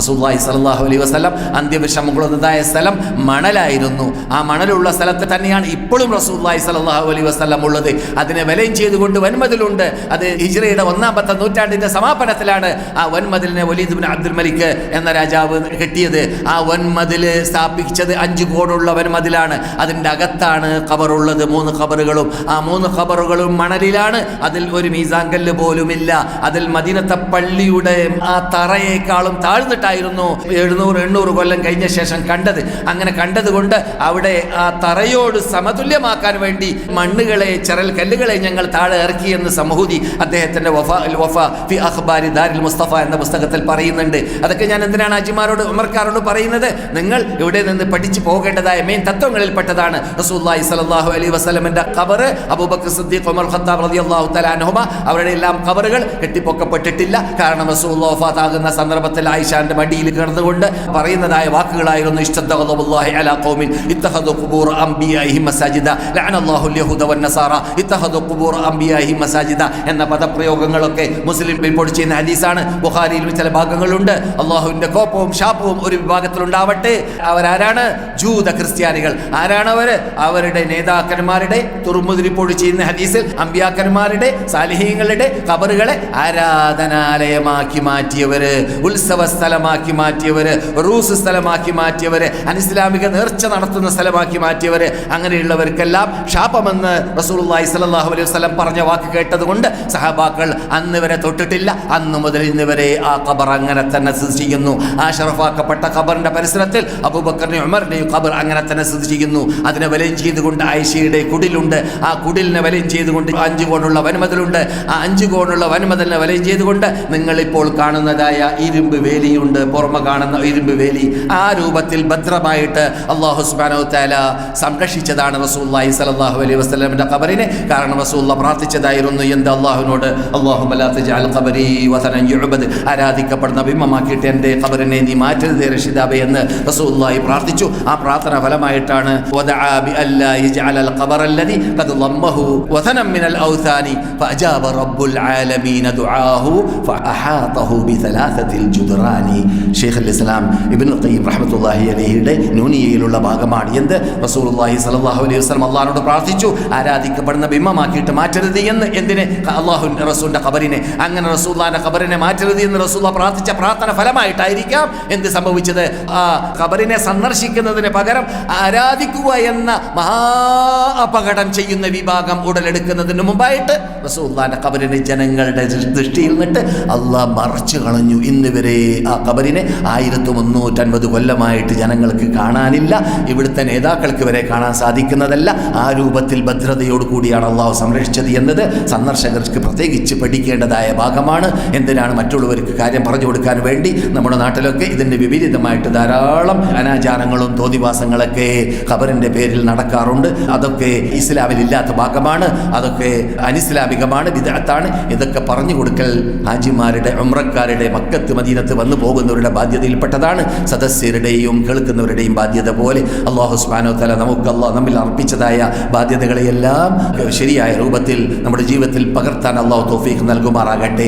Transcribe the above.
റസൂല്ലായി സലാഹു അലൈഹി വസ്ലം അന്ത്യവിഷം കൊള്ളുന്നതായ സ്ഥലം മണലായിരുന്നു. ആ മണലുള്ള സ്ഥലത്ത് തന്നെയാണ് ഇപ്പോഴും റസൂല്ലായി സലാഹു അലൈഹി വസ്ലം ഉള്ളത്. അതിനെ വലയം ചെയ്തുകൊണ്ട് വൻമതിലുണ്ട്. അത് ഹിജ്റയുടെ ഒന്നാമത്തെ നൂറ്റാണ്ടിന്റെ സമാപനത്തിലാണ് ആ വൻമതിലിനെ വലീദ് അബ്ദുൽ മലിക് എന്ന രാജാവ് കെട്ടിയത്. ആ വൻമതിൽ സ്ഥാപിച്ചത് അഞ്ച് കോടുള്ള വൻമതിലാണ്. അതിന്റെ അകത്താണ് ഖബറുള്ളത്. മൂന്ന് ഖബറുകളും. ആ മൂന്ന് ഖബറുകളും മണലിലാണ്. അതിൽ ഒരു മീസാങ്കല്ല് പോലുമില്ല. അതിൽ മദീനത്തെ പള്ളിയുടെ ആ തറയേക്കാളും താഴ്ന്നിട്ടായിരുന്നു എഴുന്നൂറ് എണ്ണൂറ് കൊല്ലം കഴിഞ്ഞ ശേഷം കണ്ടത്. അങ്ങനെ കണ്ടതുകൊണ്ട് അവിടെ ആ തറയോട് സമതുല്യമാക്കാൻ വേണ്ടി മണ്ണുകളെ ചെറൽ കല്ലുകളെ ഞങ്ങൾ താഴെ ഇറക്കി എന്ന് സമഹൂതി അദ്ദേഹത്തിന്റെ വഫ വഫ ഫി അഖ്ബാരി ദാരിൽ മുസ്തഫ എന്ന പുസ്തകത്തിൽ പറയുന്നുണ്ട്. അതൊക്കെ ഞാൻ എന്തിനാണ് അജിമാരോട് ഉമർക്കാരോട് പറയുന്നത്? നിങ്ങൾ ഇവിടെ നിന്ന് പഠിച്ചു പോകേണ്ടതായ മെയിൻ തത്വങ്ങളിൽപ്പെട്ടതാണ് റസൂല്ലായി സലാഹു അലൈഹി വസ്ലമിന്റെ Abu Bakr Siddiq Umar Khattab റളിയല്ലാഹു അള്ളാഹു അവരുടെ എല്ലാം ഖബറുകൾ കെട്ടിപ്പൊക്കപ്പെട്ടിട്ടില്ല. കാരണം റസൂൽ വഫാത്താകുന്ന സന്ദർഭത്തിൽ ആയിഷാന്റെ മടിയിൽ കിടന്നുകൊണ്ട് പറയുന്നതായ വാക്കുകളായിരുന്നു അലാ ഖുബൂർ മസാജിദ ഇത്തഖദു ഖുബൂർ മസാജിദ എന്ന പദപ്രയോഗങ്ങളൊക്കെ മുസ്ലിം റിപ്പോർട്ട് ചെയ്യുന്ന ഹദീസാണ്. ബുഖാരിയിൽ ചില ഭാഗങ്ങളുണ്ട്. അള്ളാഹുവിന്റെ കോപ്പവും ശാപവും ഒരു വിഭാഗത്തിൽ ഉണ്ടാവട്ടെ അവരാരാണ്? ജൂത ക്രിസ്ത്യാനികൾ. ആരാണ് അവർ അവരുടെ നേതാക്കന്മാരുടെ തുറമുത് റിപ്പോർട്ട് ചെയ്യുന്ന ഹദീസിൽ അമ്പ്യാക്കന്മാരുടെ സാലിഹീങ്ങളുടെ കബറുകളെ ആരാധനാലയമാക്കി മാറ്റിയവര്. ഉത്സവ സ്ഥലമാക്കി മാറ്റിയവര് റൂസ് സ്ഥലമാക്കി മാറ്റിയവര് അനിസ്ലാമിക നേർച്ച നടത്തുന്ന സ്ഥലമാക്കി മാറ്റിയവര് അങ്ങനെയുള്ളവർക്കെല്ലാം ഷാപമെന്ന് റസൂലുള്ളാഹി സ്വല്ലല്ലാഹു അലൈഹി വസല്ലം പറഞ്ഞ വാക്ക് കേട്ടതുകൊണ്ട് സഹബാക്കൾ അന്ന് വരെ തൊട്ടിട്ടില്ല. അന്ന് മുതൽ ഇന്ന് വരെ ആ ഖബർ അങ്ങനെ തന്നെ ചെയ്യുന്നു ആ ഷറഫാക്കപ്പെട്ട ഖബറിന്റെ പരിസരത്തിൽ അബൂബക്കറിന്റെ ഉമറിന്റെയും ഖബർ അങ്ങനെ തന്നെ ചെയ്യുന്നു അതിനെ വലയം ചെയ്തുകൊണ്ട് ആയിഷയുടെ കുടിലുണ്ട്. ആ കുടിലിനെ വലയം ചെയ്തുകൊണ്ട് അഞ്ച് കോണുള്ള വൻമതിലുണ്ട്. ആ അഞ്ച് കോണുള്ള വൻമതിലിനെ വലയം ചെയ്തുകൊണ്ട് നിങ്ങളിപ്പോൾ കാണുന്നതായ ഇരുമ്പ് വേലിയുണ്ട്. പുറമെ കാണുന്ന ഇരുമ്പ് വേലി ആ രൂപത്തിൽ ഭദ്രമായിട്ട് അള്ളാഹു സുബ്ഹാനഹു തആല സംരക്ഷിച്ചതാണ് റസൂലുള്ളാഹി സലാഹു അലൈഹി വസ്ലമിന്റെ ഖബറിനെ. കാരണം റസൂലുള്ള പ്രാർത്ഥിച്ചതായിരുന്നു എന്ത് അള്ളാഹുവിനോട് അള്ളാഹു ലാ തജഅൽ ഖബരി വസനൻ എഴുപത് ആരാധിക്കപ്പെടുന്ന ബിംബമാക്കിയിട്ട് എന്റെ ഖബറിനെ നീ മാറ്റരുത് റഷിദാബെ എന്ന് റസൂല്ലായി പ്രാർത്ഥിച്ചു. ആ പ്രാർത്ഥന ഫലമായിട്ടാണ് അല്ലദി ഷെയ്ഖ് അൽ ഇസ്ലാം ഇബിൻ ഖയ്യിം റഹ്മത്തുള്ളാഹി അലഹിയുടെ നൂനിയയിലുള്ള ഭാഗമാണ്. എന്ത്? റസൂലുള്ളാഹി സലാഹു അലൈഹി വസ്ലം അള്ളാഹിനോട് പ്രാർത്ഥിച്ചു. ആരാധിക്കപ്പെടുന്ന ബിംബമാക്കിയിട്ട് മാറ്റരുത് എന്ന് എന്തിനെ? അള്ളാഹു റസൂലിന്റെ ഖബറിനെ. അങ്ങനെ റസൂല്ലാന്റെ ഖബറിനെ മാറ്റരുത് എന്ന് റസൂല്ല പ്രാർത്ഥിച്ച പ്രാർത്ഥന ഫലമായിട്ടായിരിക്കാം എന്ത് സംഭവിച്ചത്? ആ ഖബറിനെ സന്ദർശിക്കുന്നതിന് പകരം ആരാധിക്കുക എന്ന മഹാ അപകടം ചെയ്യുന്ന വിഭാഗം ഉടലെടുക്കുന്നതിന് മുമ്പായിട്ട് റസൂല്ലാന്റെ ഖബറിനെ ജനങ്ങളുടെ ദൃഷ്ടിയിൽ നിന്നിട്ട് അള്ളാഹ് മറച്ചു കളഞ്ഞു. ഇന്ന് വരെ ആ ഖബറിനെ ആയിരത്തി മുന്നൂറ്റൻപത് കൊല്ലമായിട്ട് ജനങ്ങൾക്ക് കാണാനില്ല. ഇവിടുത്തെ നേതാക്കൾക്ക് വരെ കാണാൻ സാധിക്കുന്നതല്ല. ആ രൂപത്തിൽ ഭദ്രതയോട് കൂടിയാണ് അള്ളാഹു സംരക്ഷിച്ചത് എന്നത്. സന്ദർശകർക്ക് പ്രത്യേകിച്ച് പഠിക്കേണ്ടതായ ഭാഗമാണ്. എന്തിനാണ് മറ്റുള്ളവർക്ക് കാര്യം പറഞ്ഞു കൊടുക്കാൻ വേണ്ടി? നമ്മുടെ നാട്ടിലൊക്കെ ഇതിന് വിപരീതമായിട്ട് ധാരാളം അനാചാരങ്ങളും തോതിവാസങ്ങളൊക്കെ ഖബറിന്റെ പേരിൽ നടക്കാറുണ്ട്. അതൊക്കെ ഇസ്ലാമിൽ ഇല്ലാത്ത ഭാഗമാണ്. അതൊക്കെ അനിസ്ലാമികമാണ് വിദഗ്ധാണ് ഇതൊക്കെ പറഞ്ഞു കൊടുക്കൽ ഹാജിമാരുടെ ഉമ്രക്കാരുടെ മക്കത്ത് മദീനത്ത് വന്നു പോകുന്നവരുടെ ബാധ്യതയിൽപ്പെട്ടതാണ്. സദസ്യരുടെയും കേൾക്കുന്നവരുടെയും ബാധ്യത പോലെ അള്ളാഹു സ്മാനോ തല നമുക്ക് അള്ളാഹ് നമ്മിൽ അർപ്പിച്ചതായ ബാധ്യതകളെയെല്ലാം ശരിയായ രൂപത്തിൽ നമ്മുടെ ജീവിതത്തിൽ പകർത്താൻ അള്ളാഹു തോഫീക്ക് നൽകുമാറാകട്ടെ.